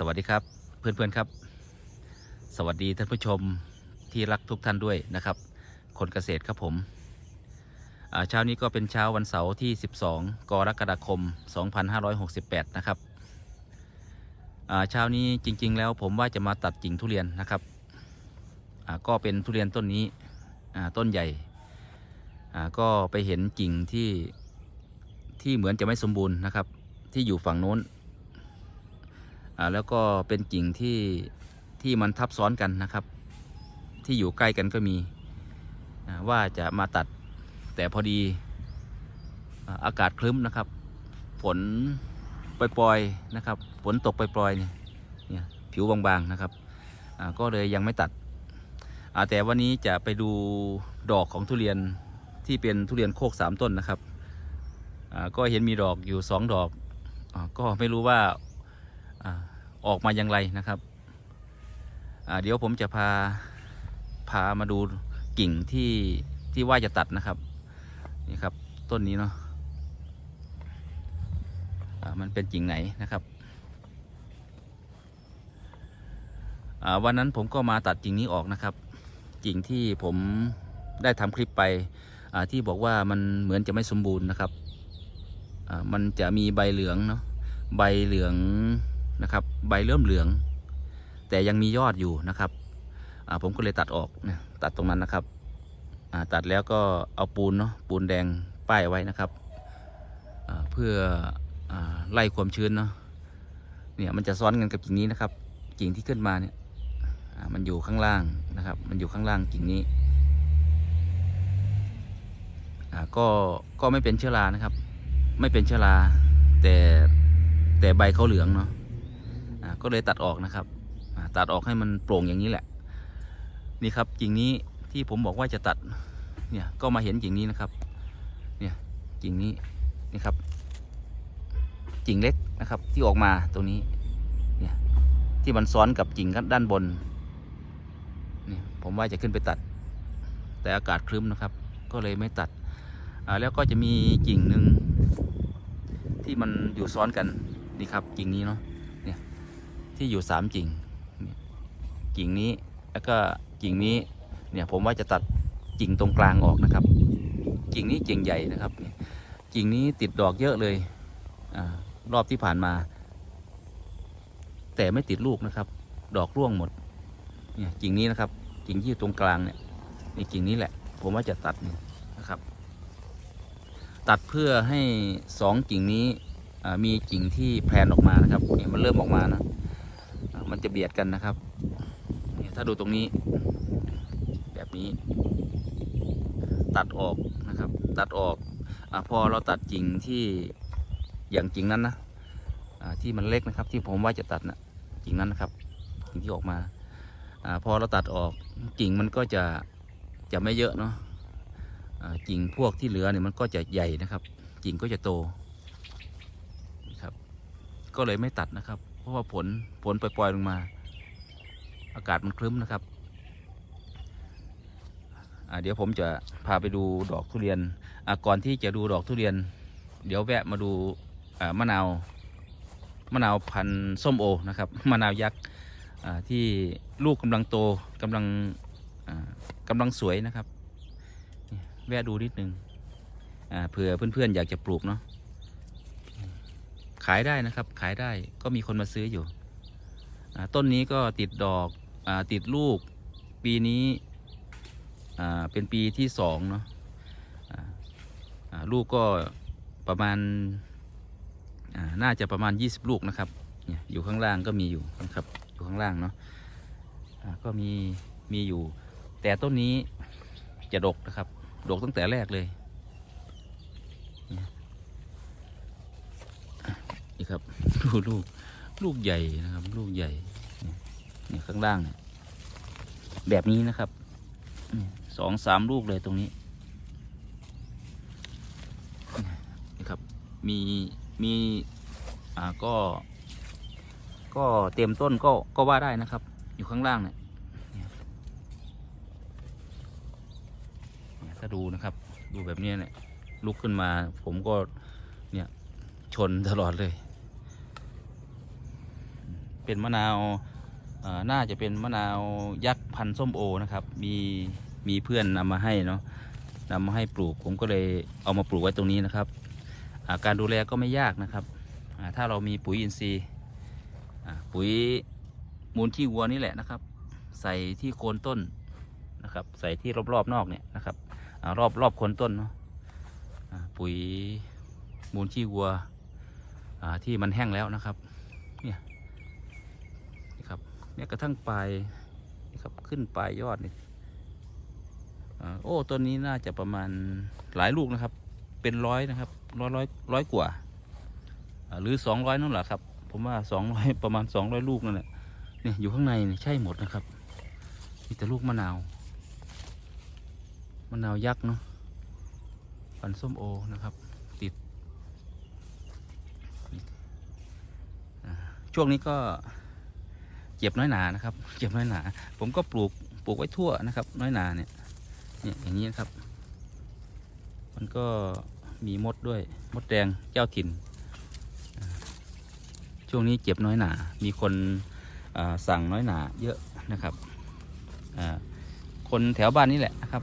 สวัสดีครับเพื่อนๆครับ สวัสดีท่านผู้ชมที่รักทุกท่านด้วยนะครับ คนเกษตรครับผมเช้านี้ก็เป็นเช้าวันเสาร์ที่ 12 กรกฎาคม 2568 นะครับเช้านี้จริง ๆ แล้วผมว่าจะมาตัดกิ่งทุเรียนนะครับก็เป็นทุเรียนต้นนี้ต้นใหญ่ก็ไปเห็นกิ่งที่ที่เหมือนจะไม่สมบูรณ์นะครับ ที่อยู่ฝั่งโน้น อ่าแล้วก็เป็นกิ่งที่ที่มันทับซ้อนกันนะครับ ที่อยู่ใกล้กันก็มีว่าจะมาตัดแต่พอดีอากาศคลึ้มนะครับ ฝนปล่อยๆนะครับ ฝนตกปล่อยๆเนี่ยเนี่ยผิวบางๆนะครับก็เลยยังไม่ตัดแต่วันนี้จะไปดูดอกของทุเรียนที่เป็นทุเรียนโคกสามต้นนะครับก็เห็นมีดอกอยู่สองดอกอก็ไม่รู้ว่า ออกมาอย่างไรนะครับเดี๋ยวผมจะพาพามาดูกิ่งที่ที่ว่าจะตัดนะครับนี่ครับต้นนี้เนาะมันเป็นกิ่งไหนนะครับวันนั้นผมก็มาตัดกิ่งนี้ออกนะครับกิ่งที่ผมได้ทำคลิปไปที่บอกว่ามันเหมือนจะไม่สมบูรณ์นะครับมันจะมีใบเหลืองเนาะใบเหลือง นะครับ ใบเริ่มเหลือง แต่ยังมียอดอยู่นะครับผมก็เลยตัดออกนะตัดตรงนั้นนะครับตัดแล้วก็เอาปูนเนาะปูนแดงป้ายไว้นะครับเพื่ออไล่ความชื้นเนาะเนี่ยมันจะซ้อนกันกับกิ่งนี้นะครับ กิ่งที่ขึ้นมาเนี่ยมันอยู่ข้างล่างนะครับ มันอยู่ข้างล่างกิ่งนี้ก็ก็ไม่เป็นเชื้อรานะครับ ไม่เป็นเชื้อราแต่แต่ใบเขาเหลืองเนาะ ก็เลยตัดออกนะครับตัดออกให้มันโปร่งอย่างนี้แหละ นี่ครับกิ่งนี้ที่ผมบอกว่าจะตัดเนี่ยก็มาเห็นกิ่งนี้นะครับ เนี่ยกิ่งนี้นี่ครับ กิ่งเล็กนะครับที่ออกมาตรงนี้เนี่ยที่มันซ้อนกับกิ่งด้านบนนี่ผมว่าจะขึ้นไปตัด แต่อากาศครึ้มนะครับ ก็เลยไม่ตัดแล้วก็จะมีกิ่งหนึ่งที่มันอยู่ซ้อนกันนี่ครับกิ่งนี้เนาะ ที่อยู่สามกิ่ง กิ่งนี้แล้วก็กิ่งนี้เนี่ยผมว่าจะตัดกิ่งตรงกลางออกนะครับ กิ่งนี้กิ่งใหญ่นะครับ กิ่งนี้ติดดอกเยอะเลยอารอบที่ผ่านมา แต่ไม่ติดลูกนะครับ ดอกร่วงหมดเนี่ยกิ่งนี้นะครับ กิ่งที่อยู่ตรงกลางเนี่ยนี่กิ่งนี้แหละ ผมว่าจะตัดเนี่ยนะครับ ตัดเพื่อให้สองกิ่งนี้อ่ามีกิ่งที่แพลนออกมานะครับเนี่ยมันเริ่มออกมานะ มันจะเบียดกันนะครับถ้าดูตรงนี้ แบบนี้ ตัดออกนะครับ ตัดออกอพอเราตัดกิ่งที่อย่างกิ่งนั้นนะที่มันเล็กนะครับ ที่ผมว่าจะตัดนะกิ่งนั้นนะครับกิ่งที่ออกมาอพอเราตัดออกกิ่งมันก็จะจะไม่เยอะเนาะกิ่งพวกที่เหลือเนี่ยมันก็จะใหญ่นะครับ กิ่งก็จะโตนะครับ ก็เลยไม่ตัดนะครับ ราะว่าฝนฝนปล่อย ๆ ลงมา อากาศมันครึ้มนะครับเดี๋ยวผมจะพาไปดูดอกทุเรียนก่อนที่จะดูดอกทุเรียน เดี๋ยวแวะมาดูมะนาวมะนาวพันธุ์ส้มโอนะครับมะนาวยักษ์ที่ลูกกำลังโตกำลังอ่ากำลังสวยนะครับ แวะดูนิดนึงอ่าเผื่อเพื่อนๆอยากจะปลูกเนาะ ขายได้นะครับ ขายได้ก็มีคนมาซื้ออยู่ ต้นนี้ก็ติดดอกอติดลูก ปีนี้เป็นปีที่สองเนาะลูกก็ประมาณน่าจะประมาณ 20 ลูกนะครับ อยู่ข้างล่างก็มีอยู่นะครับ อยู่ข้างล่างเนาะก็มีมีอยู่ แต่ต้นนี้จะดกนะครับ ดกตั้งแต่แรกเลย นี่ ครับดูลูกลูกใหญ่นะครับ ลูกใหญ่เนี่ยข้างล่างเนี่ยแบบนี้นะครับสองสามลูกเลยตรงนี้นี่ครับ มีมีอ่าก็ ก็เต็มต้นก็ก็ว่าได้นะครับ อยู่ข้างล่างเนี่ยถ้าดูนะครับ ดูแบบนี้เนี่ยลุกขึ้นมา ผมก็เนี่ยชนตลอดเลย เป็นมะนาวอ่อน่าจะเป็นมะนาวยักษ์พันธุ์ส้มโอนะครับ มีมีเพื่อนนำมาให้เนาะนำมาให้ปลูกผมก็เลยเอามาปลูกไว้ตรงนี้นะครับอ่าการดูแลก็ไม่ยากนะครับอ่าถ้าเรามีปุ๋ยอินทรีย์อ่าปุ๋ยมูลขี้วัวนี่แหละนะครับ ใส่ที่โคนต้นนะครับ ใส่ที่รอบๆนอกเนี่ยนะครับอารอบรอบโคนต้นเนาะอ่าปุ๋ยมูลขี้วัวอ่าที่มันแห้งแล้วนะครับเนี่ย เนี่ยกระทั่งปลายนี่ครับขึ้นปลายยอดนี่โอ้ต้นนี้น่าจะประมาณหลายลูกนะครับ เป็นร้อยนะครับร้อยร้อยร้อยกว่าหรือสองร้อยนั่นแหละครับ ผมว่าสองร้อยประมาณสองร้อยลูกนั่นแหละเนี่ยอยู่ข้างในนี่ใช่หมดนะครับมีแต่ลูกมะนาวมะนาวยักษ์เนาะพันส้มโอนะครับ ติด ช่วงนี้ก็ เจ็บน้อยหนานะครับเจ็บน้อยหนา ผมก็ปลูกปลูกไว้ทั่วนะครับ น้อยหนาเนี่ยเนี่ยอย่างนี้นะครับ มันก็มีมดด้วยมดแดงเจ้าถิ่น ช่วงนี้เจ็บน้อยหนา มีคนสั่งน้อยหนาเยอะนะครับคนแถวบ้านนี่แหละนะครับ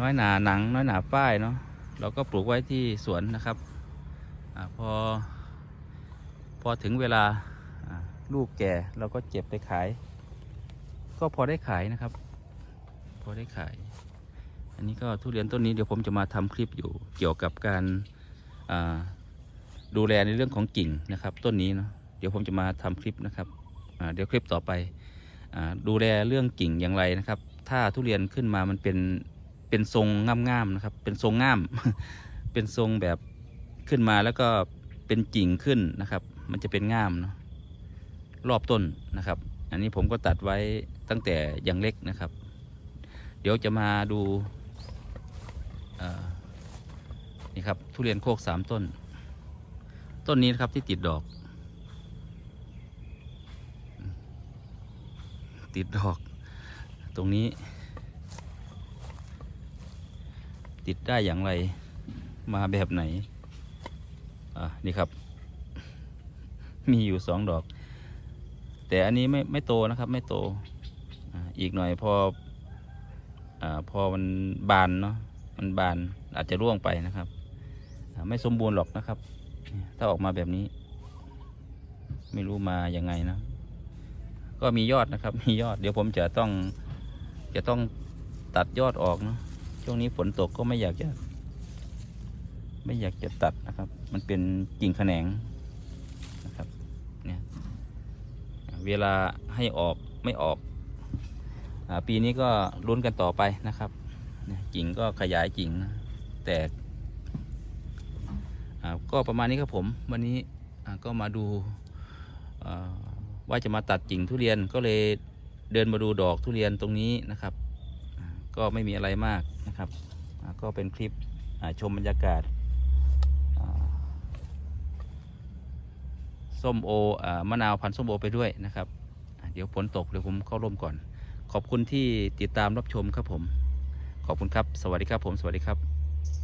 น้อยหนาหนังน้อยหนาป้ายเนาะเราก็ปลูกไว้ที่สวนนะครับอพอพอถึงเวลา ลูกแก่เราก็เจ็บไปขาย ก็พอได้ขายนะครับ พอได้ขาย อันนี้ก็ทุเรียนต้นนี้เดี๋ยวผมจะมาทำคลิปอยู่เกี่ยวกับการดูแลในเรื่องของกิ่งนะครับ ต้นนี้เนาะเดี๋ยวผมจะมาทำคลิปนะครับเดี๋ยวคลิปต่อไปอดูแลเรื่องกิ่งอย่างไรนะครับ ถ้าทุเรียนขึ้นมามันเป็นเป็นทรงง่ามๆนะครับ เป็นทรงง่าม เป็นทรงแบบขึ้นมาแล้วก็เป็นกิ่งขึ้นนะครับ มันจะเป็นง่ามเนาะ รอบต้นนะครับ อันนี้ผมก็ตัดไว้ตั้งแต่ยังเล็กนะครับ เดี๋ยวจะมาดูนี่ครับทุเรียนโคกสามต้น ต้นนี้นะครับที่ติดดอก ติดดอก ตรงนี้ ติดได้อย่างไรมาแบบไหน อ่านี่ครับ มีอยู่สองดอก แต่อันนี้ไม่ไม่โตนะครับ ไม่โตอีกหน่อยพออพอมันบานเนาะมันบานอาจจะร่วงไปนะครับ ไม่สมบูรณ์หรอกนะครับ ถ้าออกมาแบบนี้ ไม่รู้มาอยังไงนะ ก็มียอดนะครับ มียอดเดี๋ยวผมจะต้องจะต้องตัดยอดออกเนาะช่วงนี้ฝนตกก็ไม่อยากจะ ไม่อยากจะตัดนะครับ มันเป็นกิ่งแขนงนะครับ เนี่ย เวลาให้ออกไม่ออกอปีนี้ก็ลุ้นกันต่อไปนะครับกิ่งก็ขยายกิ่งแตกอ่ก็ประมาณนี้ครับผมวันนี้ก็มาดูว่าจะมาตัดกิ่งทุเรียนก็เลยเดินมาดูดอกทุเรียนตรงนี้นะครับ ก็ไม่มีอะไรมากนะครับ ก็เป็นคลิปชมบรรยากาศ อ่า ส้มโออมะนาวพันธุ์ส้มโอไปด้วยนะครับ เดี๋ยวฝนตกเดี๋ยวผมเข้าร่มก่อน ขอบคุณที่ติดตามรับชมครับผม ขอบคุณครับ สวัสดีครับผม สวัสดีครับ